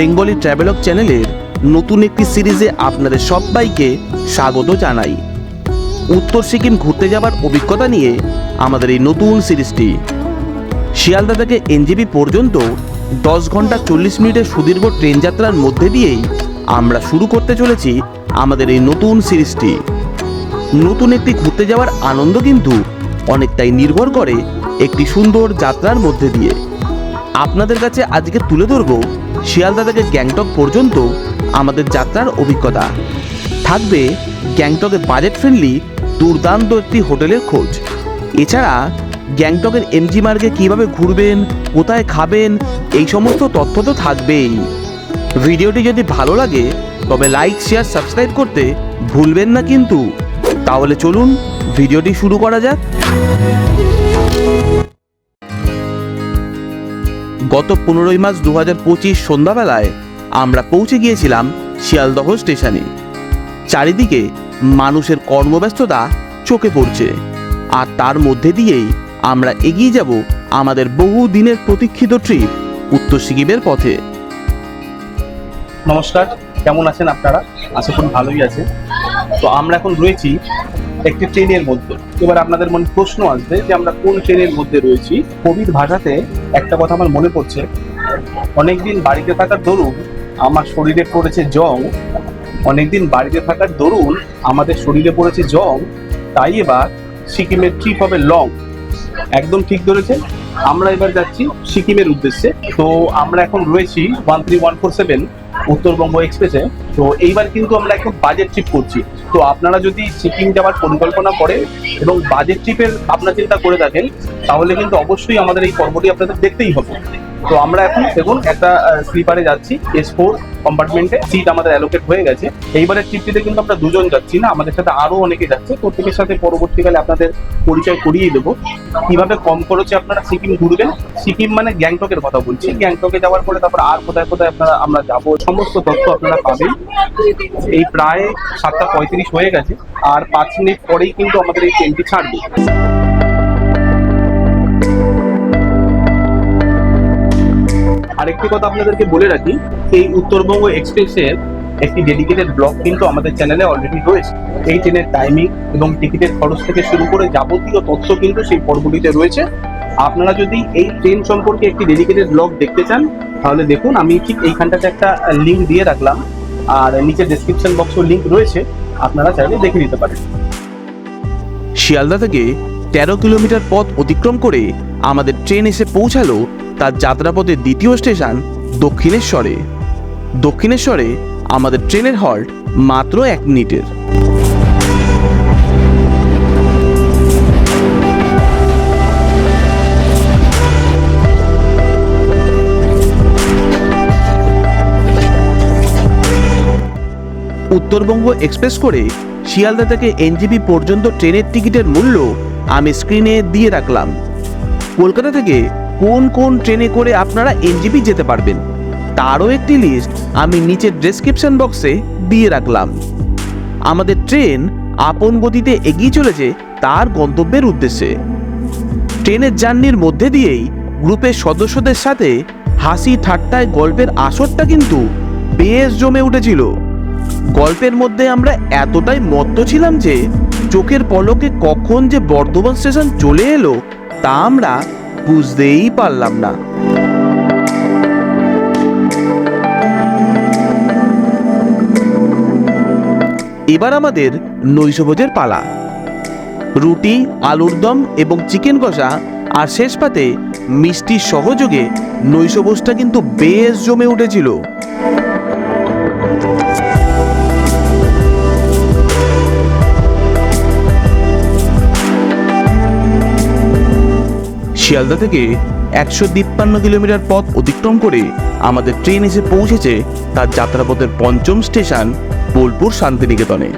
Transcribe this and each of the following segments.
Bengali ট্রাভেলক চ্যানেলের নতুন একটি সিরিজে আপনাদের সবাইকে স্বাগত জানাই। উত্তর সিকিম ঘুরতে যাবার অভিজ্ঞতা নিয়ে আমাদের এই নতুন সিরিজটি। শিয়ালদা থেকে এনজেপি পর্যন্ত দশ ঘণ্টা চল্লিশ মিনিটের সুদীর্ঘ ট্রেন যাত্রার মধ্যে দিয়েই আমরা শুরু করতে চলেছি আমাদের এই নতুন সিরিজটি। নতুন একটি ঘুরতে যাওয়ার আনন্দ কিন্তু অনেকটাই নির্ভর করে একটি সুন্দর যাত্রার মধ্যে দিয়ে। আপনাদের কাছে আজকে তুলে ধরব শিয়ালদা থেকে গ্যাংটক পর্যন্ত আমাদের যাত্রার অভিজ্ঞতা। থাকবে গ্যাংটকে বাজেট ফ্রেন্ডলি দুর্দান্ত একটি হোটেলের খোঁজ। এছাড়া গ্যাংটকের এমজি মার্গে কীভাবে ঘুরবেন, কোথায় খাবেন, এই সমস্ত তথ্য তো থাকবেই। ভিডিওটি যদি ভালো লাগে, তবে লাইক শেয়ার সাবস্ক্রাইব করতে ভুলবেন না কিন্তু। তাহলে চলুন, ভিডিওটি শুরু করা যাক। গত পনেরোই মার্চ দু হাজার পঁচিশ সন্ধ্যাবেলায় আমরা পৌঁছে গিয়েছিলাম শিয়ালদহ স্টেশনে। চারিদিকে মানুষের কর্মব্যস্ততা চোখে পড়ছে। আর তার মধ্যে দিয়েই আমরা এগিয়ে যাব আমাদের বহু দিনের প্রতীক্ষিত ট্রিপ উত্তর সিকিমের পথে। নমস্কার, কেমন আছেন আপনারা? আশা করি ভালোই আছে তো আমরা এখন রয়েছি একটি ট্রেনের মধ্যে। এবার আপনাদের মনে প্রশ্ন আসবে যে আমরা কোন ট্রেনের মধ্যে রয়েছি? কোভিড ভাষাতে একটা কথা আমার মনে পড়ছে। অনেকদিন বাড়িতে থাকার দরুন আমার শরীরে পড়েছে জং। অনেকদিন বাড়িতে থাকার দরুন আমাদের শরীরে পড়েছে জং। তাই এবার সিকিমের ট্রিপ হবে লং একদম ঠিক ধরেছেন? আমরা এবার যাচ্ছি সিকিমের উদ্দেশ্যে। তো আমরা এখন রয়েছি one three one four seven Uttarbanga এক্সপ্রেসে তো এইবার কিন্তু আমরা একদম বাজেট ট্রিপ করছি। তো আপনারা যদি সিকিম যাওয়ার পরিকল্পনা করেন এবং বাজেট ট্রিপের ভাবনা চিন্তা করে থাকেন তাহলে কিন্তু অবশ্যই আমাদের এই পর্বটি আপনাদের দেখতেই হবে। তো আমরা এখন দেখুন একটা স্লিপারে যাচ্ছি এস ফোর কম্পার্টমেন্টে সিট আমাদের অ্যালোকেট হয়ে গেছে। এইবারের ট্রিপটিতে কিন্তু আমরা দুজন যাচ্ছি না, আমাদের সাথে আরও অনেকে যাচ্ছে। প্রত্যেকের সাথে পরবর্তীকালে আপনাদের পরিচয় করিয়ে দেবো। কীভাবে কম খরচে আপনারা সিকিম ঘুরবেন? সিকিম মানে গ্যাংটকের কথা বলছি। গ্যাংটকে যাওয়ার পরে তারপর আর কোথায় কোথায় আপনারা, আমরা যাব, সমস্ত তথ্য আপনারা পাবেন। এই প্রায় সাতটা পঁয়ত্রিশ হয়ে গেছে। আর পাঁচ মিনিট পরেই কিন্তু আমাদের এই ট্রেনটি ছাড়বে। আরেকটি কথা আপনাদেরকে বলে রাখি এই উত্তরবঙ্গ এক্সপ্রেসের একটি ডেডিকেটেড ব্লগ কিন্তু আমাদের চ্যানেলে অলরেডি রয়েছে। এই ট্রেনের টাইমিং এবং টিকিটের খরচ থেকে শুরু করে যাবতীয় তথ্য কিন্তু সেই পর্বটিতে রয়েছে। আপনারা যদি এই ট্রেন সম্পর্কে একটি ডেডিকেটেড ব্লগ দেখতে চান, তাহলে দেখুন, আমি ঠিক এইখানটাতে একটা লিঙ্ক দিয়ে রাখলাম। আর নিচে ডেসক্রিপশন বক্সও লিঙ্ক রয়েছে, আপনারা চাইলে দেখে নিতে পারেন। শিয়ালদা থেকে তেরো কিলোমিটার পথ অতিক্রম করে আমাদের ট্রেন এসে পৌঁছালো তার যাত্রাপথের দ্বিতীয় স্টেশন দক্ষিণেশ্বরে। দক্ষিণেশ্বরে আমাদের ট্রেনের হল্ট মাত্র এক মিনিটের। উত্তরবঙ্গ এক্সপ্রেস করে শিয়ালদা থেকে এনজিপি পর্যন্ত ট্রেনের টিকিটের মূল্য আমি স্ক্রিনে দিয়ে রাখলাম। কলকাতা থেকে কোন কোন ট্রেনে করে আপনারা এনজিপি যেতে পারবেন, তারও একটি লিস্ট আমি নিচের ডেসক্রিপশন বক্সে দিয়ে রাখলাম। আমাদের ট্রেন আপন গতিতে এগিয়ে চলেছে তার গন্তব্যের উদ্দেশ্যে। ট্রেনের জার্নির মধ্যে দিয়েই গ্রুপের সদস্যদের সাথে হাসি ঠাট্টায় গল্পের আসরটা কিন্তু বেশ জমে উঠেছিল। গল্পের মধ্যে আমরা এতটাই মত্ত ছিলাম যে চোখের পলকে কখন যে বর্ধমান স্টেশন চলে এলো তা আমরা বুঝতেই পারলাম না। এবার আমাদের নৈশভোজের পালা। রুটি, আলুর দম এবং চিকেন কষা আর শেষ পাতে মিষ্টির সহযোগে নৈশভোজটা কিন্তু বেশ জমে উঠেছিল। শিয়ালদা থেকে একশো তিপ্পান্ন কিলোমিটার পথ অতিক্রম করে আমাদের ট্রেন এসে পৌঁছেছে তার যাত্রাপথের পঞ্চম স্টেশন, বোলপুর শান্তিনিকেতনে।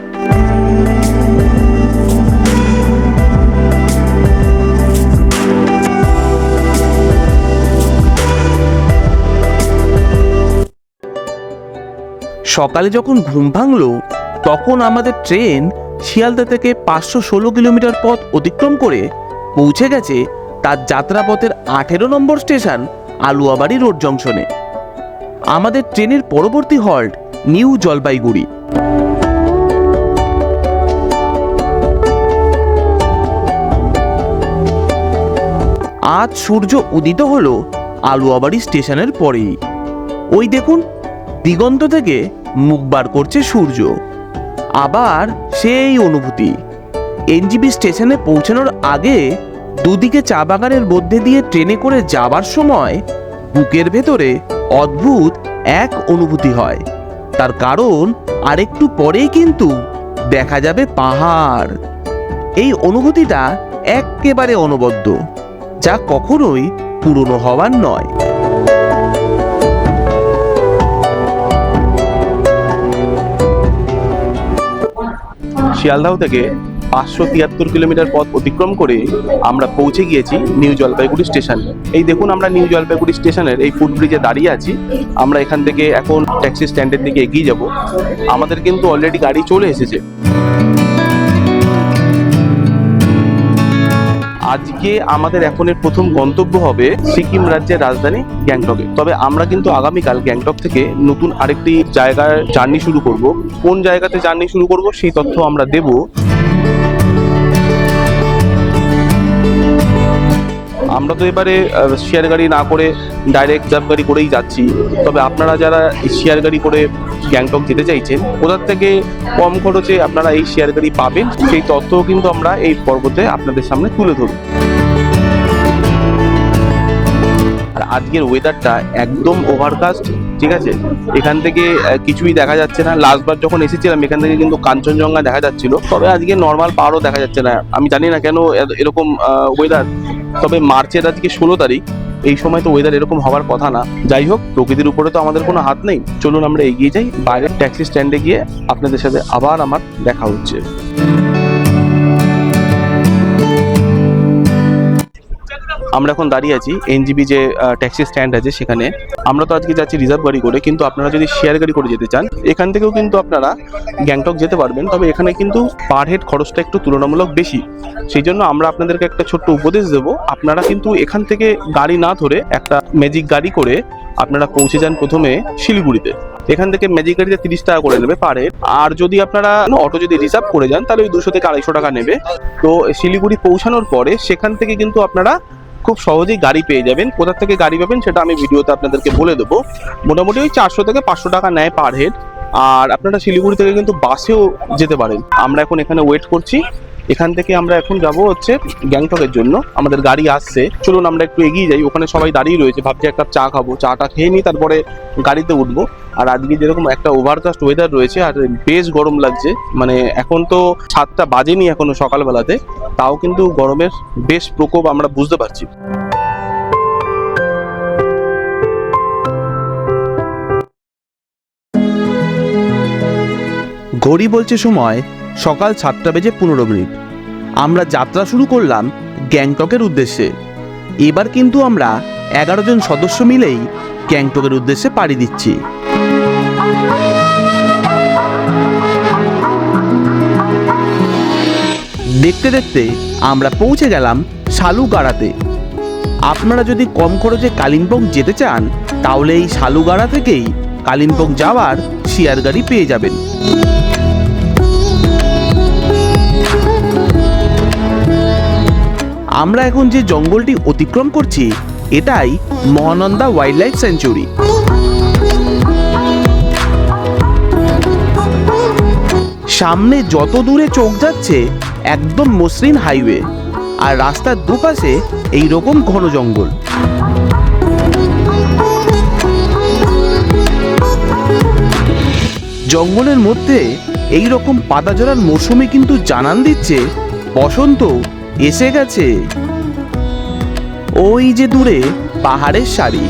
সকালে যখন ঘুম ভাঙলো, তখন আমাদের ট্রেন শিয়ালদা থেকে পাঁচশো ষোলো কিলোমিটার পথ অতিক্রম করে পৌঁছে গেছে তার যাত্রাপথের আঠেরো নম্বর স্টেশন আলুয়াবাড়ি রোড জংশনে। আমাদের ট্রেনের পরবর্তী হল্ট নিউ জলপাইগুড়ি। আজ সূর্য উদিত হলো আলুয়াবাড়ি স্টেশনের পরেই। ওই দেখুন, দিগন্ত থেকে মুখ বার করছে সূর্য। আবার সেই অনুভূতি। এনজিবি স্টেশনে পৌঁছানোর আগে দুদিকে চা বাগানের মধ্যে দিয়ে ট্রেনে করে যাবার সময় বুকের ভেতরে অদ্ভুত এক অনুভূতি হয়। তার কারণ আরেকটু পরেই কিন্তু দেখা যাবে পাহাড়। এই অনুভূতিটা একেবারে অনবদ্য, যা কখনোই পুরনো হওয়ার নয়। শিয়ালদাহ থেকে পাঁচশো তিয়াত্তর কিলোমিটার পথ অতিক্রম করে আমরা পৌঁছে গিয়েছি নিউ জলপাইগুড়ি স্টেশন। এই দেখুন আমরা নিউ জলপাইগুড়ি স্টেশনের এই ফুটব্রিজে দাঁড়িয়ে আছি। আমরা এখান থেকে এখন ট্যাক্সি স্ট্যান্ডের দিকে এগিয়ে যাব। আমাদের কিন্তু অলরেডি গাড়ি চলে এসেছে। আজকে আমাদের এখনের প্রথম গন্তব্য হবে সিকিম রাজ্যের রাজধানী গ্যাংটকে। তবে আমরা কিন্তু আগামীকাল গ্যাংটক থেকে নতুন আরেকটি জায়গায় জার্নি শুরু করব। কোন জায়গাতে জার্নি শুরু করব সেই তথ্য আমরা দেব আমরা তো এবারে শেয়ার গাড়ি না করে ডাইরেক্ট জাম গাড়ি করেই যাচ্ছি। তবে আপনারা যারা শেয়ার গাড়ি করে গ্যাংটক যেতে চাইছেন কোথার থেকে কম খরচে আপনারা এই শেয়ার গাড়ি পাবেন। সেই তথ্যও কিন্তু আমরা এই পর্বতে আপনাদের সামনে তুলে ধরব। আর আজকের ওয়েদারটা একদম ওভারকাস্ট ঠিক আছে? এখান থেকে কিছুই দেখা যাচ্ছে না। লাস্টবার যখন এসেছিলাম, এখান থেকে কিন্তু কাঞ্চনজঙ্ঘা দেখা যাচ্ছিল। তবে আজকে নর্মাল পাহাড়ও দেখা যাচ্ছে না। আমি জানি না কেন এরকম ওয়েদার তবে মার্চের আজকে ষোলো তারিখ, এই সময় তো ওয়েদার এরকম হওয়ার কথা না। যাই হোক, প্রকৃতির উপরে তো আমাদের কোনো হাত নেই। চলুন আমরা এগিয়ে যাই। বাইরের ট্যাক্সি স্ট্যান্ডে গিয়ে আপনাদের সাথে আবার আমার দেখা হচ্ছে। আমরা এখন দাঁড়িয়ে আছি এনজিবি যে ট্যাক্সি স্ট্যান্ড আছে সেখানে। আমরা তো আজকে যাচ্ছি রিজার্ভ গাড়ি করে, কিন্তু আপনারা যদি শেয়ার গাড়ি করে যেতে চান, এখান থেকেও কিন্তু আপনারা গ্যাংটক যেতে পারবেন। তবে এখানে কিন্তু পার হেড খরচটা একটু তুলনামূলক বেশি। সেই জন্য আমরা আপনাদেরকে একটা ছোট্ট উপদেশ দেব। আপনারা কিন্তু এখান থেকে গাড়ি না ধরে একটা ম্যাজিক গাড়ি করে আপনারা পৌঁছে যান প্রথমে শিলিগুড়িতে। এখান থেকে ম্যাজিক গাড়িতে তিরিশ টাকা করে নেবে পার হেড আর যদি আপনারা অটো যদি রিজার্ভ করে যান, তাহলে ওই দুশো থেকে আড়াইশো টাকা নেবে। তো শিলিগুড়ি পৌঁছানোর পরে সেখান থেকে কিন্তু আপনারা খুব সহজেই গাড়ি পেয়ে যাবেন। কোথা থেকে গাড়ি পাবেন সেটা আমি ভিডিওতে আপনাদেরকে বলে দেবো। মোটামুটি ওই চারশো থেকে পাঁচশো টাকা নেয় পার হেড আর আপনারা শিলিগুড়ি থেকে কিন্তু বাসেও যেতে পারেন। আমরা এখন এখানে ওয়েট করছি। এখান থেকে আমরা এখন যাব হচ্ছে গ্যাংটকের জন্য। আমাদের গাড়ি আসছে। চলুন আমরা একটু এগিয়ে যাই। ওখানে সবাই দাঁড়িয়ে রয়েছে। ভাবছি এক কাপ চা খাব। চাটা খেয়ে নিই, তারপরে গাড়িতে উঠবো। আর আজকে যেরকম একটা ওভারকাস্ট ওয়েদার রয়েছে, আর বেশ গরম লাগছে। মানে এখন তো সাতটা বাজেনি এখনও সকালবেলাতে। তাও কিন্তু গরমের বেশ প্রকোপ আমরা বুঝতে পারছি। ঘড়ি বলছে সময় সকাল সাতটা বেজে পনেরো মিনিট। আমরা যাত্রা শুরু করলাম গ্যাংটকের উদ্দেশ্যে। এবার কিন্তু আমরা এগারো জন সদস্য মিলেই গ্যাংটকের উদ্দেশ্যে পাড়ি দিচ্ছি। দেখতে দেখতে আমরা পৌঁছে গেলাম শালুগাড়াতে। আপনারা যদি কম খরচে কালিম্পং যেতে চান, তাহলে এই শালুগাড়া থেকেই কালিম্পং যাওয়ার শেয়ার গাড়ি পেয়ে যাবেন। আমরা এখন যে জঙ্গলটি অতিক্রম করছি, এটাই মহানন্দা ওয়াইল্ড লাইফ সেঞ্চুরি। সামনে যত দূরে চোখ যাচ্ছে, একদম মসৃণ হাইওয়ে, আর রাস্তার দুপাশে এই রকম ঘন জঙ্গল। জঙ্গলের মধ্যে এই রকম পাতা ঝরার মৌসুমে কিন্তু জানান দিচ্ছে বসন্ত এসে গেছে। ওই যে দূরে পাহাড়ের সারি।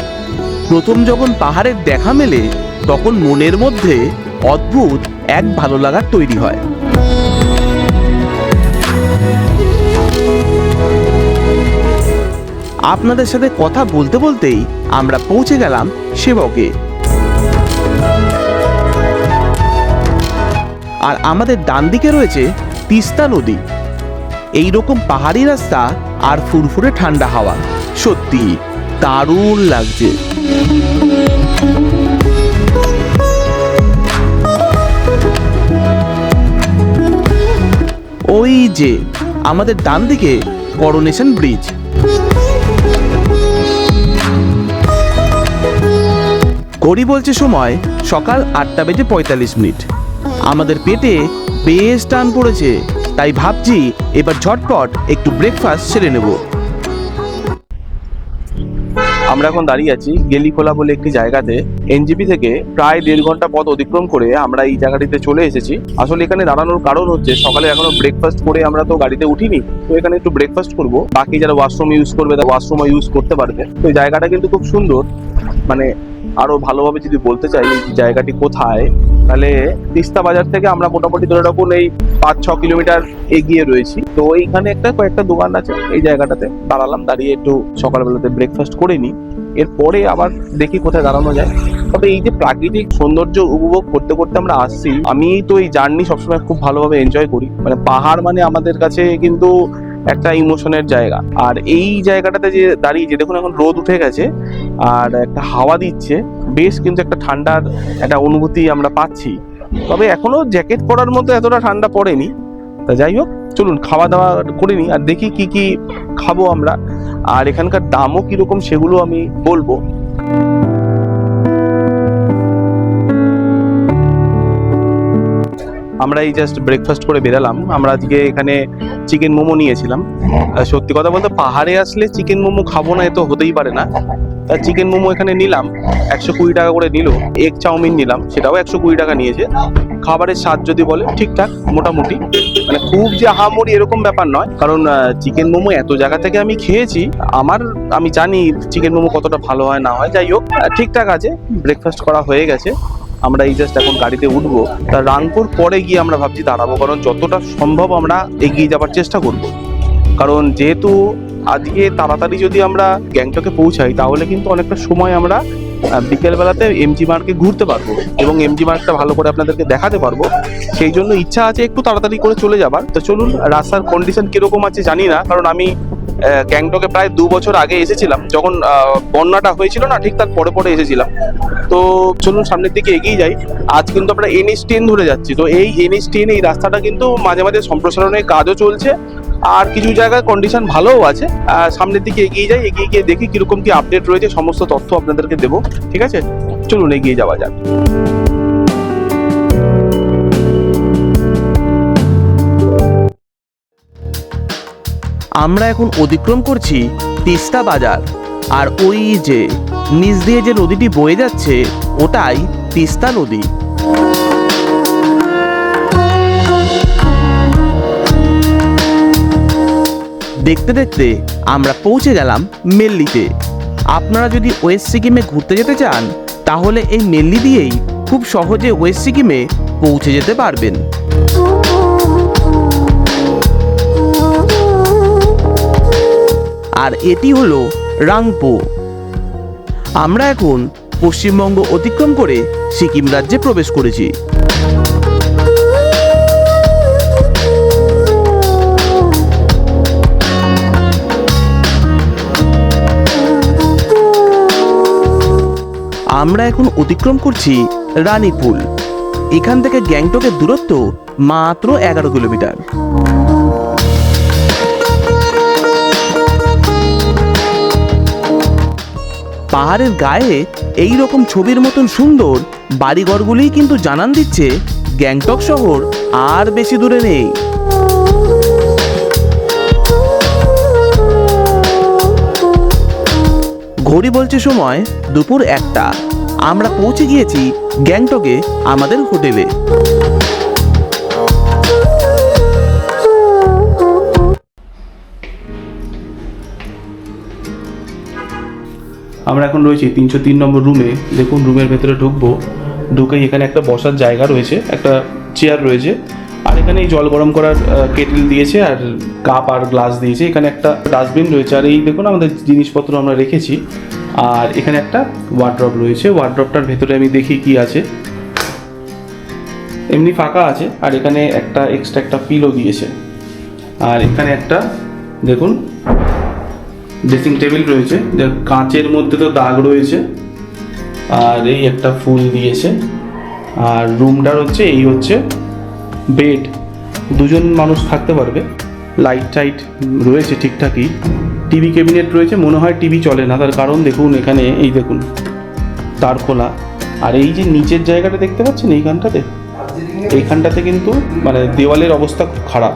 প্রথম যখন পাহাড়ের দেখা মেলে, তখন মনের মধ্যে অদ্ভুত এক ভালো লাগার তৈরি হয়। আপনাদের সাথে কথা বলতে বলতেই আমরা পৌঁছে গেলাম সেবকে আর আমাদের ডান দিকে রয়েছে তিস্তা নদী। এই রকম পাহাড়ি রাস্তা আর ফুরফুরে ঠান্ডা হাওয়া। সত্যি, দারুণ লাগছে। ওই যে, আমাদের ডান দিকে করোনেশন ব্রিজ। ঘড়ি বলছে সময় সকাল আটটা বেজে পঁয়তাল্লিশ মিনিট। আমাদের পেটে বেশ টান পড়েছে। তাই ভাবছি এবার ঝটপট একটু ব্রেকফাস্ট সেরে নেব। আমরা এখন দাঁড়িয়ে আছি গেলিখোলা বলে একটি জায়গাতে। এনজিপি থেকে প্রায় দেড় ঘণ্টা পথ অতিক্রম করে আমরা এই জায়গাটিতে চলে এসেছি। আসলে এখানে দাঁড়ানোর কারণ হচ্ছে সকালে এখনও ব্রেকফাস্ট করে আমরা তো গাড়িতে উঠিনি, তো এখানে একটু ব্রেকফাস্ট করব। বাকি যারা ওয়াশরুম ইউজ করবে, তারা ওয়াশরুমও ইউজ করতে পারবে। তো জায়গাটা কিন্তু খুব সুন্দর। মানে আরও ভালোভাবে যদি বলতে চাই জায়গাটি কোথায়? তাহলে তিস্তা বাজার থেকে আমরা মোটামুটি ধরে রাখুন এই পাঁচ, ছ কিলোমিটার এগিয়ে রয়েছি। তো এইখানে একটা কয়েকটা দোকান আছে এই জায়গাটাতে। দাঁড়ালাম, দাঁড়িয়ে একটু সকালবেলাতে ব্রেকফাস্ট করে নিই। এরপরে আবার দেখি কোথায় দাঁড়ানো যায়। তবে এই যে প্রাকৃতিক সৌন্দর্য উপভোগ করতে করতে আমরা আসছি আমি তো এই জার্নি সবসময় খুব ভালোভাবে এনজয় করি। মানে পাহাড় মানে আমাদের কাছে কিন্তু একটা ইমোশনের জায়গা। আর এই জায়গাটাতে যে দাঁড়িয়ে যে দেখুন এখন রোদ উঠে গেছে, আর একটা হাওয়া দিচ্ছে, বেশ কিন্তু একটা ঠান্ডার একটা অনুভূতি আমরা পাচ্ছি। তবে এখনও জ্যাকেট পরার মতো এতটা ঠান্ডা পড়েনি। তা যাই হোক, চলুন খাওয়া দাওয়া করে নিই, আর দেখি কি কি খাব আমরা। আর এখানকার দামও কীরকম সেগুলো আমি বলব। আমরা এই জাস্ট ব্রেকফাস্ট করে বেরালাম। আমরা আজকে এখানে চিকেন মোমো নিয়েছিলাম। সত্যি কথা বলতে পাহাড়ে আসলে চিকেন মোমো খাব না, এ তো হতেই পারে না। তা চিকেন মোমো এখানে নিলাম, একশো কুড়ি টাকা করে নিল। এগ চাউমিন নিলাম, সেটাও একশো কুড়ি টাকা নিয়েছে। খাবারের স্বাদ যদি বলে, ঠিকঠাক, মোটামুটি। মানে খুব যে আহামরি এরকম ব্যাপার নয়। কারণ চিকেন মোমো এত জায়গা থেকে আমি খেয়েছি, আমার, আমি জানি চিকেন মোমো কতটা ভালো হয়, না হয়। যাই হোক ঠিকঠাক আছে ব্রেকফাস্ট করা হয়ে গেছে। আমরা এই জাস্ট এখন গাড়িতে উঠবো। তা রানপুর পরে গিয়ে আমরা ভাবছি দাঁড়াবো, কারণ যতটা সম্ভব আমরা এগিয়ে যাবার চেষ্টা করব। কারণ যেহেতু আজকে তাড়াতাড়ি যদি আমরা গ্যাংটকে পৌঁছাই, তাহলে কিন্তু অনেকটা সময় আমরা বিকেলবেলাতে এমজি মার্কে ঘুরতে পারব এবং এমজি মার্কটা ভালো করে আপনাদেরকে দেখাতে পারব। সেই জন্য ইচ্ছা আছে একটু তাড়াতাড়ি করে চলে যাবার। তো চলুন, রাস্তার কন্ডিশন কীরকম আছে জানি না, কারণ আমি গ্যাংটকে প্রায় দু বছর আগে এসেছিলাম। যখন বন্যাটা হয়েছিল না, ঠিক তার পরে পরে এসেছিলাম। তো চলুন সামনের দিকে এগিয়ে যাই। আজ কিন্তু আমরা এনএস টেন ধরে যাচ্ছি। তো এই এনএস টেন এই রাস্তাটা কিন্তু মাঝে মাঝে সম্প্রসারণের কাজও চলছে। আর কিছু জায়গায় কন্ডিশন ভালোও আছে। সামনের দিকে এগিয়ে যাই, এগিয়ে গিয়ে দেখি কীরকম কি আপডেট রয়েছে। সমস্ত তথ্য আপনাদেরকে দেবো। ঠিক আছে? চলুন এগিয়ে যাওয়া যাক। আমরা এখন অতিক্রম করছি তিস্তা বাজার। আর ওই যে নিচ দিয়ে যে নদীটি বয়ে যাচ্ছে, ওটাই তিস্তা নদী। দেখতে দেখতে আমরা পৌঁছে গেলাম মেল্লিতে। আপনারা যদি ওয়েস্ট সিকিমে ঘুরতে যেতে চান, তাহলে এই মেল্লি দিয়েই খুব সহজে ওয়েস্ট সিকিমে পৌঁছে যেতে পারবেন। আর এটি হলো রাংপো। আমরা এখন পশ্চিমবঙ্গ অতিক্রম করে সিকিম রাজ্যে প্রবেশ করেছি। আমরা এখন অতিক্রম করছি রানীপুল। এখান থেকে গ্যাংটকের দূরত্ব মাত্র এগারো কিলোমিটার। পাহাড়ের গায়ে এই রকম ছবির মতন সুন্দর বাড়িঘরগুলিই কিন্তু জানান দিচ্ছে গ্যাংটক শহর আর বেশি দূরে নেই। ঘড়ি বলছে সময় দুপুর একটা। আমরা পৌঁছে গিয়েছি গ্যাংটকে, আমাদের হোটেলে। আমরা এখন রয়েছি তিনশো তিন নম্বর রুমে। দেখুন, রুমের ভেতরে ঢুকবো। ঢুকেই এখানে একটা বসার জায়গা রয়েছে, একটা চেয়ার রয়েছে। আর এখানে এই জল গরম করার কেটেল দিয়েছে আর কাপ আর গ্লাস দিয়েছে। এখানে একটা ডাস্টবিন রয়েছে আর এই দেখুন, আমাদের জিনিসপত্র আমরা রেখেছি। আর এখানে একটা ওয়ার্ড্রপ রয়েছে। ওয়ার্ড্রপটার ভেতরে আমি দেখি কি আছে। এমনি ফাঁকা আছে। আর এখানে একটা এক্সট্রা একটা পিলও দিয়েছে। আর এখানে একটা, দেখুন ড্রেসিং টেবিল রয়েছে। যার কাঁচের মধ্যে তো দাগ রয়েছে। আর এই একটা ফুল দিয়েছে। আর রুমটার হচ্ছে, এই হচ্ছে বেড দুজন মানুষ থাকতে পারবে। লাইট টাইট রয়েছে ঠিকঠাকই। টিভি ক্যাবিনেট রয়েছে, মনে হয় টিভি চলে না। তার কারণ দেখুন, এখানে এই দেখুন, তার খোলা। আর এই যে নিচের জায়গাটা দেখতে পাচ্ছেন, এইখানটাতে? এইখানটাতে কিন্তু মানে দেওয়ালের অবস্থা খুব খারাপ।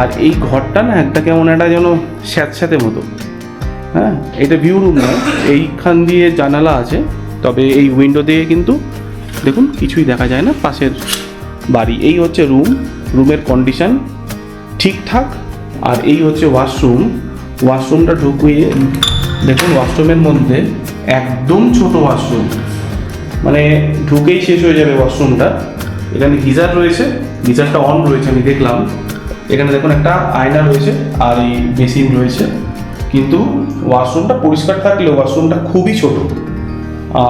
আর এই ঘরটা না একটা কেমন একটা যেন স্যাঁতস্যাঁতে মতো। হ্যাঁ এটা ভিউ রুম নয় এইখান দিয়ে জানালা আছে, তবে এই উইন্ডো দিয়ে কিন্তু দেখুন কিছুই দেখা যায় না, পাশের বাড়ি। এই হচ্ছে রুম রুমের কন্ডিশন ঠিকঠাক, আর এই হচ্ছে ওয়াশরুম ওয়াশরুমটা ঢুকিয়ে, দেখুন ওয়াশরুমের মধ্যে একদম ছোট ওয়াশরুম মানে ঢুকেই শেষ হয়ে যাবে ওয়াশরুমটা এখানে গিজার রয়েছে, গিজারটা অন রয়েছে, আমি দেখলাম। এখানে দেখুন একটা আয়না রয়েছে আর এই বেসিন রয়েছে। কিন্তু ওয়াশরুমটা পরিষ্কার থাকলেও ওয়াশরুমটা খুবই ছোট।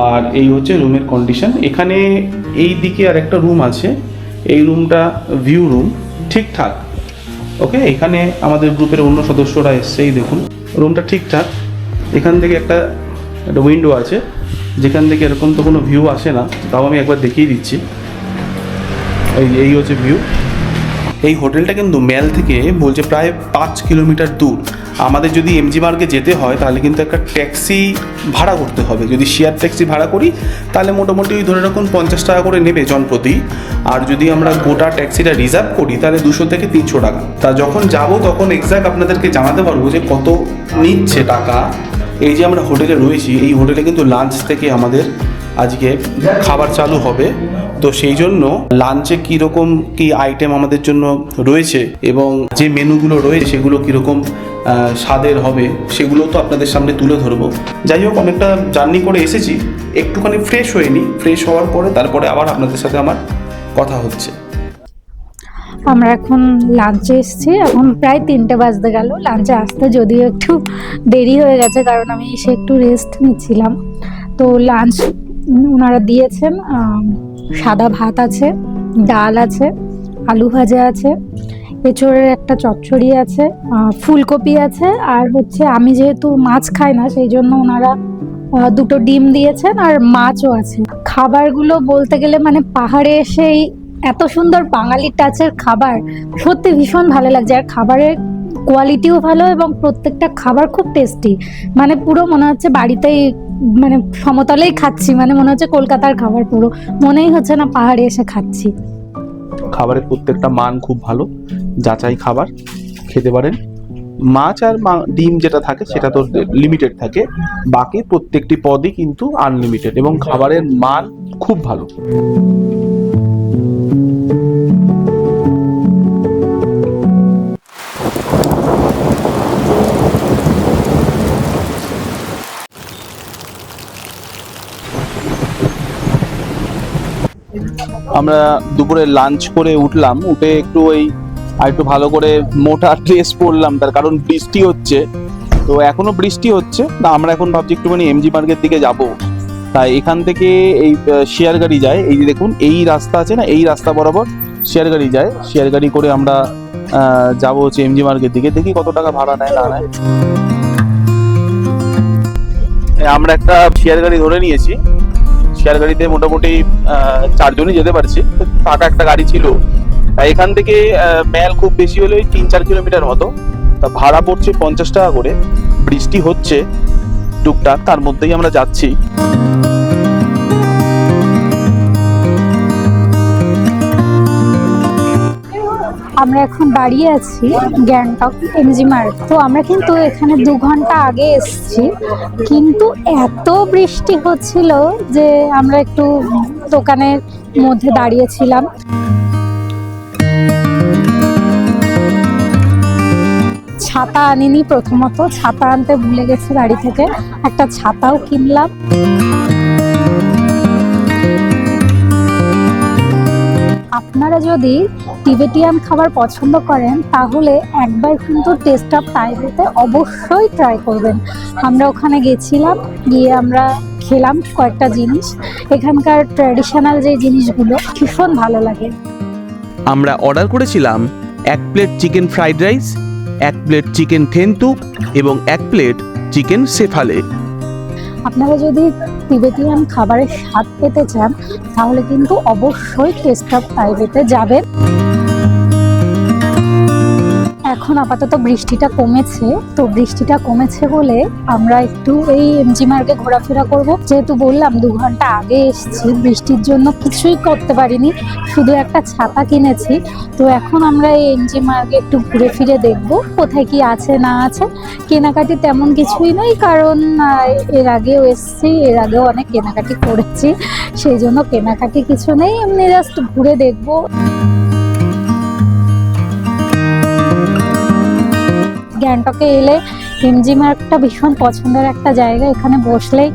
আর এই হচ্ছে রুমের কন্ডিশন। এখানে এই দিকে আর একটা রুম আছে। এই রুমটা ভিউ রুম, ঠিকঠাক। ওকে, এখানে আমাদের গ্রুপের অন্য সদস্যরা এসছে এই দেখুন। রুমটা ঠিকঠাক। এখান থেকে একটা একটা উইন্ডো আছে। যেখান থেকে এরকম তো কোনো ভিউ আসে না। তাও আমি একবার দেখিয়ে দিচ্ছি। এই এই হচ্ছে ভিউ এই হোটেলটা কিন্তু ম্যাল থেকে বলছে প্রায় পাঁচ কিলোমিটার দূর। আমাদের যদি এমজি মার্গে যেতে হয়, তাহলে কিন্তু একটা ট্যাক্সি ভাড়া করতে হবে। যদি শেয়ার ট্যাক্সি ভাড়া করি, তাহলে মোটামুটি ওই ধরে রাখুন পঞ্চাশ টাকা করে নেবে জনপ্রতি। আর যদি আমরা গোটা ট্যাক্সিটা রিজার্ভ করি, তাহলে দুশো থেকে তিনশো টাকা। তা যখন যাব, তখন এক্স্যাক্ট আপনাদেরকে জানাতে পারব যে কত নিচ্ছে টাকা। এই যে আমরা হোটেলে রয়েছি, এই হোটেলে কিন্তু লাঞ্চ থেকে আমাদের আজকে খাবার চালু হবে। তো সেই জন্য লাঞ্চে কীরকম কি আইটেম আমাদের জন্য রয়েছে এবং যে মেনুগুলো রয়েছে সেগুলো কীরকম স্বাদের হবে, সেগুলো তো আপনাদের সামনে তুলে ধরবো। যাই হোক অনেকটা জার্নি করে এসেছি। একটুখানি ফ্রেশ হয়ে নিই ফ্রেশ হওয়ার পরে তারপরে আবার আপনাদের সাথে আমার কথা হচ্ছে। আমরা এখন লাঞ্চে এসেছি। এখন প্রায় তিনটে বাজতে গেল। লাঞ্চে আসতে যদিও একটু দেরি হয়ে গেছে, কারণ আমি এসে একটু রেস্ট নিচ্ছিলাম। তো লাঞ্চ ওনারা দিয়েছেন সাদা ভাত আছে, ডাল আছে, আলু ভাজা আছে, এঁচড়ের একটা চচ্চড়ি আছে ফুলকপি আছে, আর হচ্ছে আমি যেহেতু মাছ খাই না, সেই জন্য ওনারা দুটো ডিম দিয়েছেন আর মাছও আছে। খাবারগুলো বলতে গেলে মানে পাহাড়ে এসেই এত সুন্দর বাঙালি টাচের খাবার, সত্যি ভীষণ ভালো লাগছে। আর খাবারের কোয়ালিটিও ভালো এবং প্রত্যেকটা খাবার খুব টেস্টি মানে পুরো মনে হচ্ছে বাড়িতেই মানে সমতলেই খাচ্ছি মানে মনে হচ্ছে কলকাতার খাবার পুরো। মনেই হচ্ছে না পাহাড়ে এসে খাচ্ছি। খাবারের প্রত্যেকটা মান খুব ভালো, যাচাই খাবার, খেতে পারেন। মাছ আর ডিম যেটা থাকে সেটা তো লিমিটেড থাকে, বাকি প্রত্যেকটি পদই কিন্তু আনলিমিটেড এবং খাবারের মান খুব ভালো। আমরা দুপুরে লাঞ্চ করে উঠলাম, উঠে একটু ওই, আর একটু ভালো করে মোটা ড্রেস পরলাম, তার কারণ বৃষ্টি হচ্ছে। তো এখনও বৃষ্টি হচ্ছে না আমরা এখন ভাবছি একটুখানি এমজি মার্কেট দিকে যাব। তাই এখান থেকে এই শেয়ার গাড়ি যায়, এই যে দেখুন, এই রাস্তা আছে না, এই রাস্তা বরাবর শেয়ার গাড়ি যায়। শেয়ার গাড়ি করে আমরা যাব হচ্ছে এমজি মার্কেট দিকে। দেখি কত টাকা ভাড়া নেয়, না নেয়। আমরা একটা শেয়ার গাড়ি ধরে নিয়েছি। শেয়ার গাড়িতে মোটামুটি চারজনই যেতে পারছি। ফাঁকা একটা গাড়ি ছিল। তাই এখান থেকে ম্যাল খুব বেশি হলে ওই তিন চার কিলোমিটার মতো। তা ভাড়া পড়ছে পঞ্চাশ টাকা করে। বৃষ্টি হচ্ছে, টুকটাক, তার মধ্যেই আমরা যাচ্ছি। আমরা এখন দাঁড়িয়ে আছি গ্যাংটক এমজি মার্ট। তো আমরা কিন্তু এখানে দু ঘণ্টা আগে এসেছি। কিন্তু এত বৃষ্টি হচ্ছিল যে আমরা একটু দোকানের মধ্যে দাঁড়িয়েছিলাম। ছাতা আনিনি প্রথমত। ছাতা আনতে ভুলে গেছি বাড়ি থেকে। একটা ছাতাও কিনলাম। আপনারা যদি টিবেটিয়ান খাবার পছন্দ করেন তাহলে একবার কিন্তু টেস্ট অফ তাইপেতে অবশ্যই ট্রাই করবেন। আমরা ওখানে গেছিলাম গিয়ে আমরা খেলাম কয়েকটা জিনিস। এখানকার ট্র্যাডিশনাল যে জিনিসগুলো ভীষণ ভালো লাগে। আমরা অর্ডার করেছিলাম এক প্লেট চিকেন ফ্রাইড রাইস এক প্লেট চিকেন ঠেন্তুক এবং এক প্লেট চিকেন সেফালে আপনারা যদি তিবেতিয়ান খাবারের স্বাদ পেতে চান তাহলে কিন্তু অবশ্যই টেস্ট অফ তাইবেতে যাবেন। এখন আপাতত বৃষ্টিটা কমেছে। তো বৃষ্টিটা কমেছে বলে আমরা একটু এই এমজি মার্গে ঘোরাফেরা করব। যেহেতু বললাম, দু ঘণ্টা আগে এসেছি, বৃষ্টির জন্য কিছুই করতে পারিনি। শুধু একটা ছাতা কিনেছি। তো এখন আমরা এই এমজি মার্গে একটু ঘুরে ফিরে দেখব, কোথায় কি আছে, না আছে। কেনাকাটি তেমন কিছুই নয় কারণ এর আগেও এসেছি, এর আগেও অনেক কেনাকাটি করেছি। সেই জন্য কেনাকাটি কিছু নেই, এমনি জাস্ট ঘুরে দেখব। গ্যাংটকে এলে হিমজিম একটা ভীষণ পছন্দের একটা জায়গা। এখানে বসলেই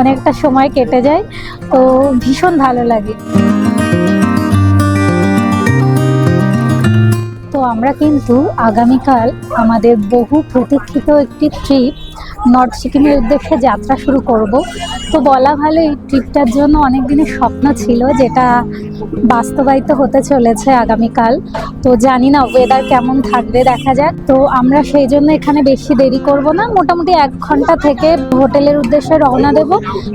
অনেকটা সময় কেটে যায়, তো ভীষণ ভালো লাগে। তো আমরা কিন্তু আগামীকাল আমাদের বহু প্রতীক্ষিত একটি ট্রিপ নর্থ সিকিমের উদ্দেশ্যে যাত্রা শুরু করব। তো বলা ভালো, এই ট্রিপটার জন্য অনেক দিনের স্বপ্ন ছিল যেটা বাস্তবায়িত হতে চলেছে আগামীকাল। তো জানি না ওয়েদার কেমন থাকবে দেখা যাক। তো আমরা সেই জন্য এখানে বেশি দেরি করব না, মোটামুটি এক ঘণ্টা থেকে হোটেলের উদ্দেশ্যে রওনা দেব,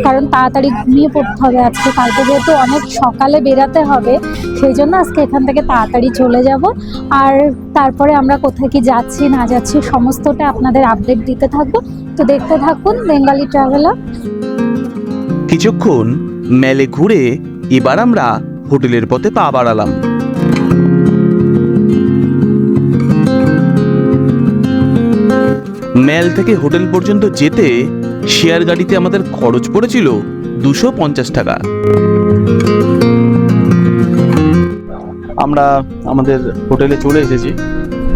কারণ তাড়াতাড়ি ঘুমিয়ে পড়তে হবে আজকে। কালকে যেহেতু অনেক সকালে বেরাতে হবে, সেই জন্য আজকে এখান থেকে তাড়াতাড়ি চলে যাব। আর তারপরে আমরা কোথায় কি যাচ্ছি না যাচ্ছি সমস্তটা আপনাদের আপডেট দিতে থাকব। তো দেখতে থাকুন, বেঙ্গালি ট্রাভেলার কিছুক্ষণ মেলে ঘুরে এবার আমরা হোটেলের পথে পা বাড়ালাম। মেল থেকে হোটেল পর্যন্ত যেতে শেয়ার গাড়িতে আমাদের খরচ পড়েছিল দুশো পঞ্চাশ টাকা। আমরা আমাদের হোটেলে চলে এসেছি।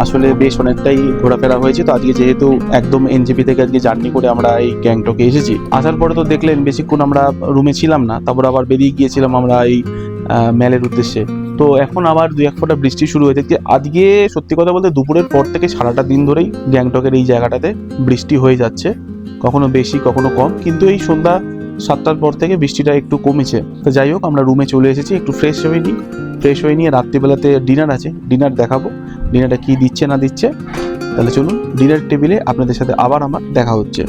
আসলে বেশ অনেকটাই ঘোরাফেরা হয়েছে। তো আজকে যেহেতু একদম এনজিপি থেকে আজকে জার্নি করে আমরা এই গ্যাংটকে এসেছি। আসার পরে তো দেখলেন বেশিক্ষণ আমরা রুমে ছিলাম না, তারপর আবার বেরিয়ে গিয়েছিলাম আমরা এই মেলের উদ্দেশ্যে। তো এখন আবার দুই এক ফোঁটা বৃষ্টি শুরু হয়েছে। যে আজকে সত্যি কথা বলতে দুপুরের পর থেকে সারাটা দিন ধরেই গ্যাংটকের এই জায়গাটাতে বৃষ্টি হয়ে যাচ্ছে। কখনো বেশি, কখনো কম। কিন্তু এই সন্ধ্যা সাতটার পর থেকে বৃষ্টিটা একটু কমেছে। তো যাই হোক, আমরা রুমে চলে এসেছি। একটু ফ্রেশ হয়ে নিই ফ্রেশ হয়ে নিয়ে রাত্রিবেলাতে ডিনার আছে। ডিনার দেখাবো। ডিনারটা কি দিচ্ছে না দিচ্ছে? তাহলে চলুন ডিনার টেবিলে আপনাদের সাথে আবার আমার দেখা হচ্ছে।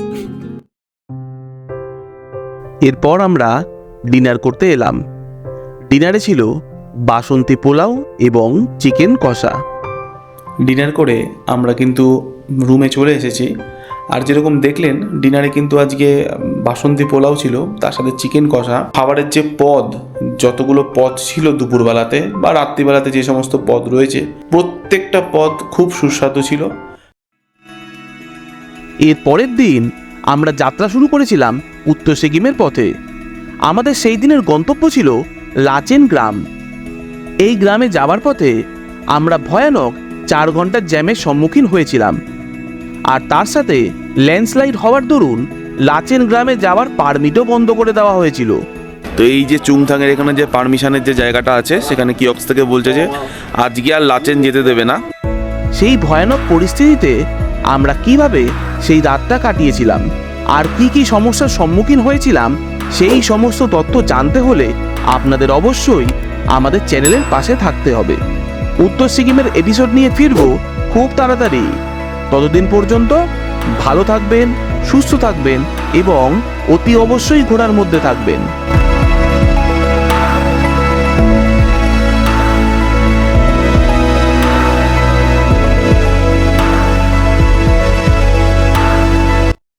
এরপর আমরা ডিনার করতে এলাম। ডিনারে ছিল বাসন্তী পোলাও এবং চিকেন কষা। ডিনার করে আমরা কিন্তু রুমে চলে এসেছি। আর যেরকম দেখলেন, ডিনারে কিন্তু আজকে বাসন্তী পোলাও ছিল, তার সাথে চিকেন কষা। খাবারের যে পদ, যতগুলো পদ ছিল দুপুরবেলাতে বা রাত্রিবেলাতে যে সমস্ত পদ রয়েছে, প্রত্যেকটা পদ খুব সুস্বাদু ছিল। এর পরের দিন আমরা যাত্রা শুরু করেছিলাম উত্তর সিকিমের পথে। আমাদের সেই দিনের গন্তব্য ছিল লাচেন গ্রাম। এই গ্রামে যাওয়ার পথে আমরা ভয়ানক চার ঘণ্টার জ্যামের সম্মুখীন হয়েছিলাম। আর তার সাথে ল্যান্ডস্লাইড হওয়ার দরুন লাচেন গ্রামে যাওয়ার পারমিটও বন্ধ করে দেওয়া হয়েছিল। তো এই যে চুংথাংয়ের এখানে যে পারমিশনের যে জায়গাটা আছে সেখানে কি কিয়ক্স থেকে বলছে যে আজকে আর লাচেন যেতে দেবে না? সেই ভয়ানক পরিস্থিতিতে আমরা কীভাবে সেই রাতটা কাটিয়েছিলাম? আর কি কি সমস্যার সম্মুখীন হয়েছিলাম? সেই সমস্ত তথ্য জানতে হলে আপনাদের অবশ্যই আমাদের চ্যানেলের পাশে থাকতে হবে। উত্তর সিকিমের এপিসোড নিয়ে ফিরবো খুব তাড়াতাড়ি। ততদিন পর্যন্ত ভালো থাকবেন সুস্থ থাকবেন এবং অতি অবশ্যই ঘোড়ার মধ্যে থাকবেন।